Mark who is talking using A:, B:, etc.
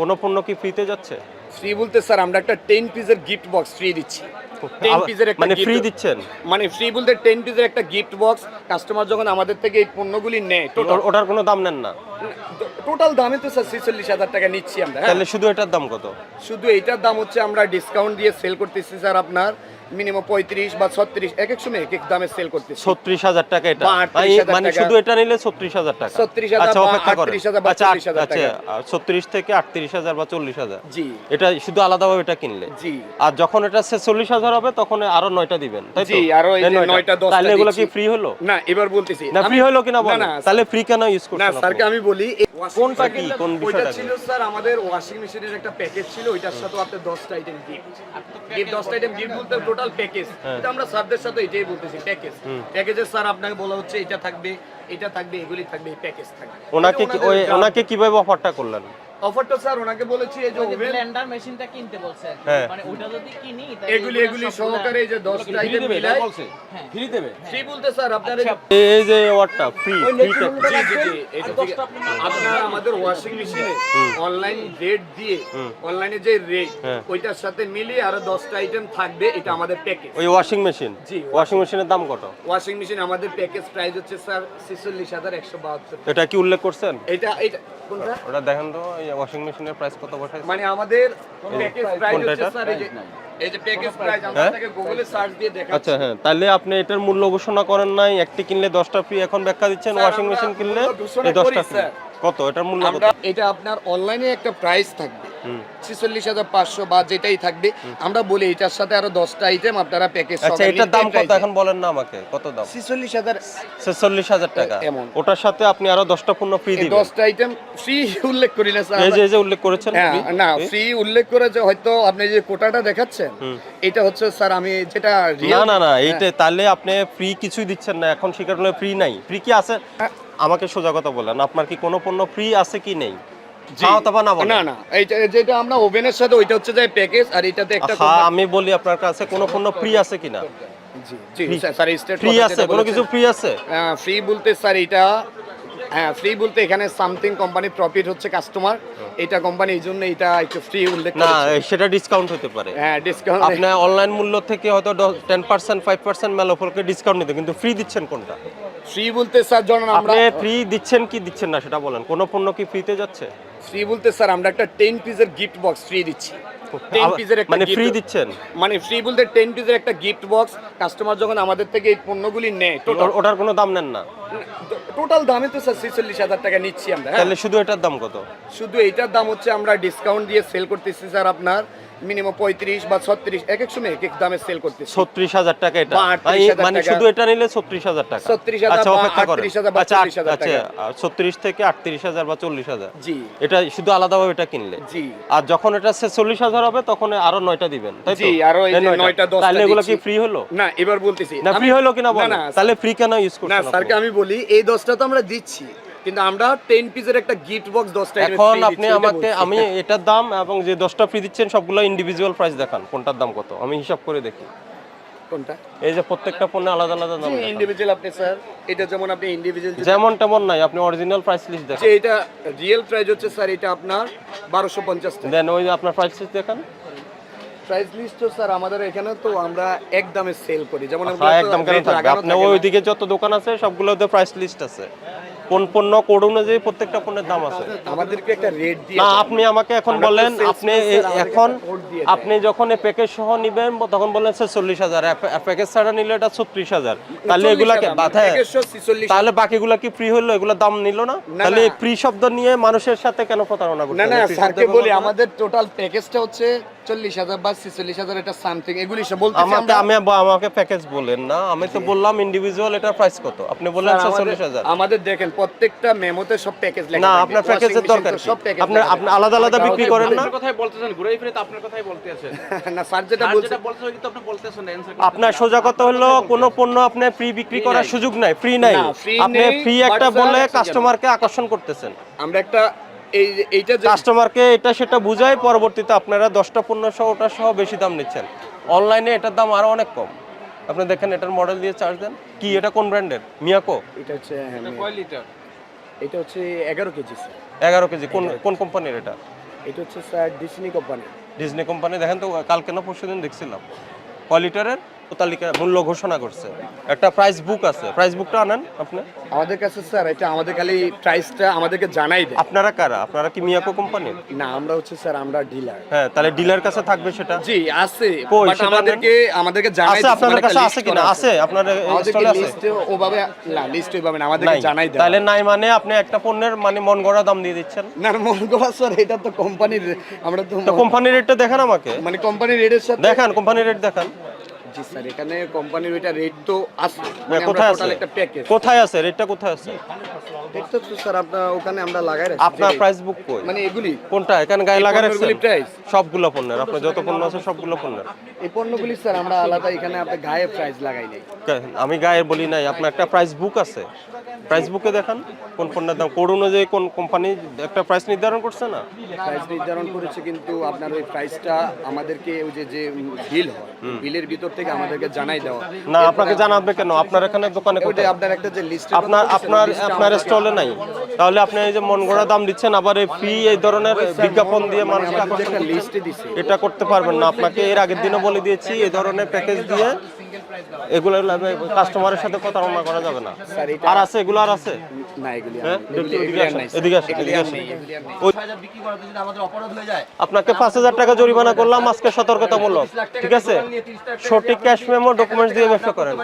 A: কোনো পণ্য কি ফ্রিতে যাচ্ছে?
B: ফ্রি বলতে স্যার আমরা একটা টেন পিসের গিফট বক্স ফ্রি দিচ্ছি। টেন পিসের একটা
A: মানে ফ্রি দিচ্ছেন?
B: মানে ফ্রি বলতে টেন পিসের একটা গিফট বক্স কাস্টমার যখন আমাদের থেকে এই পণ্যগুলি নেয়
A: ওটার কোনো দাম নেন না?
B: টোটাল দামে তো স্যার ছেচল্লিশ হাজার টাকা নিচ্ছি আমরা হ্যাঁ?
A: তাহলে শুধু এটার দাম কত?
B: শুধু এইটার দাম হচ্ছে আমরা ডিসকাউন্ট দিয়ে সেল করতেছি স্যার আপনার মিনিমাম পঁয়ত্রিশ বা ছত্রিশ এক এক সময় এক এক দামে সেল করতেছি।
A: ছত্রিশ হাজার টাকা এটা? মানে-
B: হাজার।
A: শুধু এটা নিলে ছত্রিশ হাজার টাকা?
B: 36,000
A: আচ্ছা
B: বা
A: অপেক্ষা করেন।
B: 38,000 বা
A: আচ্ছা
B: 40,000
A: আচ্ছা
B: টাকা।
A: ছত্রিশ থেকে আটত্রিশ হাজার বা চল্লিশ হাজার?
B: জি।
A: এটা শুধু আলাদাভাবে এটা কিনলে?
B: জি।
A: আর যখন এটা চল্লিশ হাজার হবে তখন আরও নয়টা দিবেন
B: জি, আরও নয়টা,
A: তাহলে এগুলো কি ফ্রি হলো?
B: না এবার বলতেছি।
A: না ফ্রি হলো কিনা
B: না
A: তাহলে ফ্রি কেন ইউজ
B: না
A: করছেন
B: স্যারকে আমি বলি
A: কোনটা কি? কোন বিষয়টা
B: ছিল স্যার আমাদের ওয়াশিং মেশিনের একটা প্যাকেজ ছিল ওইটার সাথে আপনার দশটা আইটেম গিফট গিফট দশটা আইটেম গিফট বলতে টোটাল প্যাকেজ
A: হ্যাঁ।
B: এটা আমরা স্যারদের সাথে এটাই বলতেছি প্যাকেজ প্যাকেজে স্যার আপনাকে বলা হচ্ছে এটা থাকবে এটা থাকবে এগুলি থাকবে প্যাকেজ থাকবে।
A: ওনাকে কি- ওনাকে কীভাবে অফারটা করলেন?
B: অফারটা স্যার ওনাকে বলেছি এই যে
C: ব্লেন্ডার মেশিনটা কিনতে বলছে
A: হ্যাঁ।
C: মানে ওটা যদি কিনি তাহলে
B: এগুলি
C: এগুলি
B: সহকারে এই যে দশটা আইটেম মিলাই
D: ফ্রি দেবে
B: ফ্রি বলতে স্যার আপনার এই যে-
A: ফ্রি
B: জি জি থেকে আমাদের ওয়াশিং মেশিনে অনলাইন রেট দিয়ে অনলাইনে যে রেট
A: হ্যাঁ।
B: ওইটার সাথে মিলিয়ে আরও দশটা আইটেম থাকবে এটা আমাদের প্যাকেজ
A: ওই ওয়াশিং মেশিন
B: জি,
A: ওয়াশিং মেশিনের দাম কত?
B: ওয়াশিং মেশিন আমাদের প্যাকেজ প্রাইস হচ্ছে স্যার ছেচল্লিশ হাজার একশো বাহাত্তর।
A: এটা কি উল্লেখ করছেন?
B: এটা এটা কোনটা?
A: ওটা দেখেন তো ওয়াশিং মেশিনের প্রাইস কত বসাই
B: মানে আমাদের প্যাকেজ প্রাইস হচ্ছে স্যার এই যে এই যে প্যাকেজ প্রাইস
A: হ্যাঁ?
B: আপনাকে গুগলে সার্চ দিয়ে
A: আচ্ছা হ্যাঁ তাহলে আপনি এটার মূল্য ঘোষণা করেন নাই একটি কিনলে দশটা ফ্রি এখন ব্যাখ্যা দিচ্ছেন ওয়াশিং মেশিন কিনলে
B: মূল্য ঘোষণা
A: এই দশটা
B: করি,
A: ফ্রি
B: স্যার।
A: কত? এটার মূল্য
B: আমরা এটা আপনার অনলাইনে একটা প্রাইস থাকবে। ছেচল্লিশ হাজার পাঁচশো বা যেটাই থাকবে আমরা বলি এটার সাথে আরও দশটা আইটেম আপনারা প্যাকেজ
A: আচ্ছা এটার দাম কত? এখন বলেন না আমাকে কত দাম?
B: ছেচল্লিশ হাজার
A: ছেচল্লিশ হাজার টাকা।
B: এমন।
A: ওটার সাথে আপনি আরও দশটা পণ্য ফ্রি দিবেন।
B: দশটা আইটেম ফ্রি উল্লেখ করি না স্যার।
A: এই যে উল্লেখ করেছেন
B: হ্যাঁ না ফ্রি উল্লেখ করে যে হয়তো আপনি যে কোটাটা দেখাচ্ছেন এটা হচ্ছে স্যার আমি যেটা
A: না না না
B: হ্যাঁ।
A: এইটা তাহলে আপনি ফ্রি কিছুই দিচ্ছেন না এখন করলে ফ্রি নাই। ফ্রি কি আছে? আমাকে সোজা কথা বলেন আপনার কি কোনো পণ্য ফ্রি আছে কি নেই। হ্যাঁ না
B: না যেটা আমরা ওভেনের সাথে ওইটা হচ্ছে যে প্যাকেজ আর এটাতে একটা
A: হ্যাঁ আমি বলি আপনার কাছে কোনো পণ্য ফ্রি আছে কিনা
B: জি স্যার
A: ফ্রি আছে কোনো কিছু ফ্রি আছে?
B: ফ্রি বলতে স্যার এটা হ্যাঁ ফ্রি বলতে এখানে সামথিং কোম্পানি প্রফিট হচ্ছে কাস্টমার এটা কোম্পানি এই জন্য এটা একটু ফ্রি উল্লেখ
A: না সেটা ডিসকাউন্ট হতে পারে।
B: হ্যাঁ ডিসকাউন্ট
A: আপনার অনলাইন মূল্য থেকে হয়তো টেন পার্সেন্ট ফাইভ পার্সেন্ট মেলোফলকে ডিসকাউন্ট নিতে কিন্তু ফ্রি দিচ্ছেন কোনটা?
B: ফ্রি বলতে স্যার যখন আমরা
A: আপনি ফ্রি দিচ্ছেন কি দিচ্ছেন না সেটা বলেন। কোনো পণ্য কি ফ্রিতে যাচ্ছে?
B: ফ্রি বলতে স্যার আমরা একটা টেন পিসের গিফট বক্স ফ্রি দিচ্ছি। পিসের একটা
A: মানে ফ্রি দিচ্ছেন?
B: মানে ফ্রি বলতে টেন পিসের একটা গিফট বক্স কাস্টমার যখন আমাদের থেকে এই পণ্যগুলি নেয় টোটাল
A: ওটার কোনো দাম নেন না?
B: টোটাল দামে তো স্যার ছেচল্লিশ হাজার টাকা নিচ্ছি আমরা হ্যাঁ?
A: তাহলে শুধু এটার দাম কত?
B: শুধু এইটার দাম হচ্ছে আমরা ডিসকাউন্ট দিয়ে সেল করতেছি স্যার আপনার মিনিমাম পঁয়ত্রিশ বা ছত্রিশ এক এক সময় এক এক দামে সেল করতেছি।
A: ছত্রিশ হাজার টাকা এটা। মানে-
B: হাজার।
A: শুধু এটা নিলে ছত্রিশ হাজার টাকা।
B: 36,000
A: আচ্ছা
B: বা
A: অপেক্ষা করেন।
B: 38,000 বা
A: আচ্ছা
B: 40,000
A: আচ্ছা ছত্রিশ থেকে আটত্রিশ হাজার বা চল্লিশ হাজার।
B: জি।
A: এটা শুধু আলাদাভাবে এটা কিনলে।
B: জি।
A: আর যখন এটা চল্লিশ হাজার হবে তখন আরও নয়টা দিবেন তাই
B: জি, আরও নয়টা, দশটা
A: তাহলে এগুলো কি ফ্রি হলো?
B: না এবার বলতেছি।
A: না ফ্রি হলো কিনা
B: না না
A: তাহলে ফ্রি কেন ইউজ
B: না
A: করছেন
B: স্যারকে আমি বলি এই দশটা তো আমরা দিচ্ছি। কিন্তু আমরা টেন পিসের একটা গিফট বক্স দশটা item
A: এখন আপনি আমাকে আমি এটার দাম এবং যে দশটা ফ্রি দিচ্ছেন সবগুলো ইন্ডিভিজুয়াল প্রাইস দেখান কোনটার দাম কত আমি হিসাব করে দেখি।
B: কোনটা?
A: এই যে প্রত্যেকটা পণ্যে আলাদা আলাদা দাম।
B: ইন্ডিভিজুয়াল আপনি স্যার এটা যেমন আপনি ইন্ডিভিজুয়াল
A: যেমন তেমন নাই আপনি অরিজিনাল প্রাইস লিস্ট দেখান।
B: এটা রিয়েল প্রাইস হচ্ছে স্যার এটা আপনার বারোশো পঞ্চাশ টাকা।
A: দেন ওই যে আপনার প্রাইস লিস্ট দেখান।
B: প্রাইস লিস্ট তো স্যার আমাদের এখানে তো আমরা এক দামে সেল করি। যেমন
A: হ্যাঁ
B: ওগুলো তো
A: একদম কেন থাকবে? আপনি ওইদিকে যত দোকান আছে সবগুলোতে প্রাইস লিস্ট আছে। কোন পণ্য কোড অনুযায়ী প্রত্যেকটা পণ্যের দাম আছে।
B: আমাদেরকে একটা রেট দিয়ে
A: না আপনি আমাকে এখন বলেন আপনি এখন। আপনি যখন এই প্যাকেজ সহ নিবেন তখন বললেন স্যার চল্লিশ হাজার। প্যাকেজ ছাড়া নিলে এটা ছত্রিশ হাজার। তাহলে এগুলাকে বাধা তাহলে বাকিগুলা কি ফ্রি হলো এগুলো দাম নিল না?
B: না,
A: তাহলে ফ্রি শব্দ নিয়ে মানুষের সাথে কেন প্রতারণা করতে
B: না না স্যারকে বলি আমাদের টোটাল প্যাকেজটা হচ্ছে চল্লিশ হাজার বা ছেচল্লিশ হাজার এটা সামথিং এগুলি
A: আমাকে আমি আমাকে প্যাকেজ বলেন না। আমি তো বললাম ইন্ডিভিজুয়াল এটার প্রাইস কত? আপনি বললেন হাজার।
B: আমাদের দেখেন প্রত্যেকটা মেমোতে সব প্যাকেজ লেখা
A: না আপনার প্যাকেজের দরকার
B: সব প্যাকেজ
A: আপনি আপনি আলাদা আলাদা বিক্রি করেন না?
D: কথাই বলতেছেন ঘুরে ফিরে তো আপনার কথাই বলতে
B: না স্যার যেটা
D: বলতেছেন কিন্তু আপনি বলতেছেন না
A: আপনার সোজা কথা হলো কোনো পণ্য আপনি ফ্রি বিক্রি করার সুযোগ নাই ফ্রি নাই। আপনি ফ্রি একটা বলে কাস্টমারকে আকর্ষণ করতেছেন।
B: আমরা একটা এই এইটা যে
A: কাস্টমারকে এটা সেটা বুঝাই পরবর্তীতে আপনারা দশটা পণ্য সহ ওটা সহ বেশি দাম নিচ্ছেন। অনলাইনে এটার দাম আরও অনেক কম। আপনি দেখেন এটার মডেল দিয়ে চার্জ দেন। কি এটা কোন ব্র্যান্ডের মিয়াকো?
B: এটা হচ্ছে হ্যাঁ,
D: কয় লিটার
B: এটা হচ্ছে এগারো কেজি
A: এগারো কেজি। কোন কোন কোম্পানির এটা?
B: এটা হচ্ছে sir Disney company
A: Disney company দেখেন তো কালকে না পরশু দিন দেখছিলাম কোয়ালিটারের তালিকা মূল্য ঘোষণা করছে। একটা প্রাইস বুক আছে। প্রাইস বুকটা আনেন আপনি।
B: আমাদের কাছে স্যার এটা আমাদের খালি প্রাইসটা আমাদেরকে জানাই দেয়
A: আপনারা কারা? আপনারা কি মিয়াকো কোম্পানি
B: না আমরা হচ্ছে স্যার আমরা ডিলার
A: হ্যাঁ তাহলে ডিলার কাছে থাকবে সেটা?
B: জি আছে। বাট আমাদেরকে আমাদেরকে জানাই
A: আছে আপনাদের কাছে আছে কিনা? আছে আপনার স্টলে আছে?
B: লিস্টে ওভাবে না লিস্ট ওইভাবে না আমাদেরকে জানাই দেয়
A: তাহলে নাই মানে আপনি একটা পণ্যের মানে মন গড়া দাম দিয়ে দিচ্ছেন?
B: না মনে করা স্যার এটা তো কোম্পানির আমরা তো
A: কোম্পানির রেটটা দেখান আমাকে।
B: মানে কোম্পানির রেটের সাথে
A: দেখান কোম্পানির রেট দেখান।
B: জি স্যার এখানে কোম্পানির ওইটা রেট তো আছে। মানে
A: কোথায় আছে?
B: একটা প্যাকেজ
A: কোথায় আছে? রেটটা কোথায় আছে?
B: এটা তো স্যার আপনার ওখানে আমরা লাগাই রাখছি।
A: আপনার প্রাইস বুক কই?
B: মানে এগুলি।
A: কোনটা? এখানে গায়ে লাগাই রাখছেন?
B: price?
A: সবগুলো পণ্যের। আপনার যত পণ্য আছে সবগুলো পণ্যের।
B: এই পণ্যগুলি স্যার আমরা আলাদা এখানে আপনি গায়ে প্রাইস লাগাই নাই।
A: আমি গায়ে বলি নাই আপনার একটা প্রাইস বুক আছে। প্রাইস বুকে দেখান। কোন পণ্যের দাম? কোড অনুযায়ী কোন কোম্পানি একটা প্রাইস নির্ধারণ করছে না?
B: প্রাইস নির্ধারণ করেছে কিন্তু আপনার ওই প্রাইসটা আমাদেরকে ওই যে যে বিল হয় বিলের ভিতর থেকে আমাদেরকে জানাই দেওয়া
A: না আপনাকে জানাবে কেন? আপনার এখানে দোকানে কোথায়?
B: আপনার একটা যে লিস্ট
A: আপনার আপনার আপনার স্টলে নাই। তাহলে আপনি এই যে মন গড়া দাম দিচ্ছেন আবার এই ফ্রি এই ধরনের বিজ্ঞাপন দিয়ে মানুষকে।
B: লিস্টে দিছে।
A: এটা করতে পারবেন না। আপনাকে এর আগের দিনও বলে দিয়েছি এই ধরনের প্যাকেজ দিয়ে এগুলো কাস্টমারের সাথে কথা প্রতারণা করা যাবে না। আর আছে এগুলো আর আছে? হ্যাঁ
C: হয়ে
A: আপনাকে পাঁচ হাজার টাকা জরিমানা করলাম আজকে সতর্কতামূলক। ঠিক আছে? সঠিক ক্যাশ মেমো ডকুমেন্টস দিয়ে ব্যবসা করেন।